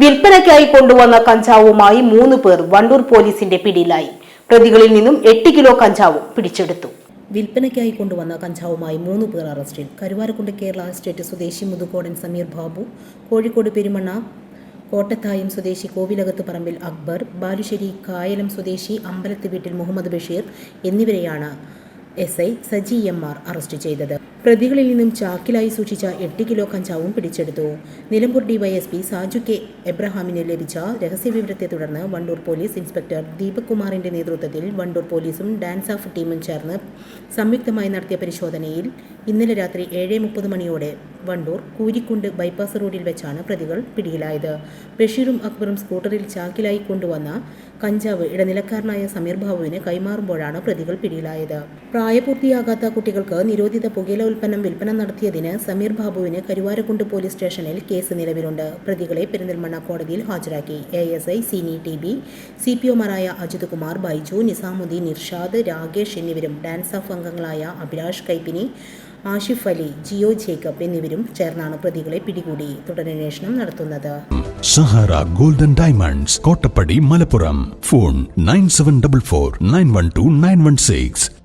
വിൽപ്പനയ്ക്കായി കൊണ്ടുവന്ന കഞ്ചാവുമായി മൂന്ന് പേർ വണ്ടൂർ പോലീസിന്റെ പിടിയിലായി. പ്രതികളിൽ നിന്നും എട്ട് കിലോ കഞ്ചാവും പിടിച്ചെടുത്തു. വിൽപ്പനയ്ക്കായി കൊണ്ടുവന്ന കഞ്ചാവുമായി മൂന്ന് പേർ അറസ്റ്റിൽ. കരുവാരക്കുണ്ട് കേരള സ്റ്റേറ്റ് സ്വദേശി മുതുകോടൻ സമീർ ബാബു കോഴിക്കോട് പെരുമണ്ണ കോട്ടത്തായം സ്വദേശി കോവിലകത്ത് പറമ്പിൽ അക്ബർ ബാലുശ്ശേരി കായലം സ്വദേശി അമ്പലത്ത് വീട്ടിൽ മുഹമ്മദ് ബഷീർ എന്നിവരെയാണ് S I Saji M R arrest ചെയ്തത്. പ്രതികളിൽ നിന്നും ചാക്കിലായി സൂക്ഷിച്ച എട്ട് കിലോ കഞ്ചാവും പിടിച്ചെടുത്തു. നിലമ്പൂർ ഡിവൈഎസ്പി സാജു കെ എബ്രഹാമിന് ലഭിച്ച രഹസ്യവിവരത്തെ തുടർന്ന് വണ്ടൂർ പോലീസ് ഇൻസ്പെക്ടർ ദീപക് കുമാറിന്റെ നേതൃത്വത്തിൽ വണ്ടൂർ പോലീസും ഡാൻസ് ഓഫ് ടീമും ചേർന്ന് സംയുക്തമായി നടത്തിയ പരിശോധനയിൽ ഇന്നലെ രാത്രി ഏഴ് മുപ്പത് മണിയോടെ വണ്ടൂർ കൂരിക്കുണ്ട് ബൈപ്പാസ് റോഡിൽ വെച്ചാണ് പ്രതികൾ പിടിയിലായത്. ബഷീറും അക്ബറും സ്കൂട്ടറിൽ ചാക്കിലായി കൊണ്ടുവന്ന കഞ്ചാവ് ഇടനിലക്കാരനായ സമീർ ബാബുവിന് കൈമാറുമ്പോഴാണ് പ്രതികൾ പിടിയിലായത്. പ്രായപൂർത്തിയാകാത്ത കുട്ടികൾക്ക് നിരോധിത പുകയില ഉൽപ്പന്നം വിൽപ്പന നടത്തിയതിന് സമീർ ബാബുവിന് കരുവാരക്കുണ്ട് പോലീസ് സ്റ്റേഷനിൽ കേസ് നിലവിലുണ്ട്. പ്രതികളെ പെരിന്തൽമണ്ണ കോടതിയിൽ ഹാജരാക്കി. A S I Cini T B C P ഒമാരായ Ajith Kumar Baiju Nizamuddin Irshad Rakesh എന്നിവരും ഡാൻസ് ഓഫ് അംഗങ്ങളായ അഭിലാഷ് കൈപ്പിനി ആഷിഫ് അലി ജിയോ ജേക്കബ് എന്നിവരും ചേർന്നാണ് പ്രതികളെ പിടികൂടി തുടരന്വേഷണം നടത്തുന്നത്. Sahara Golden Diamonds Kottappadi Malappuram. Phone nine seven double four nine one two nine one six.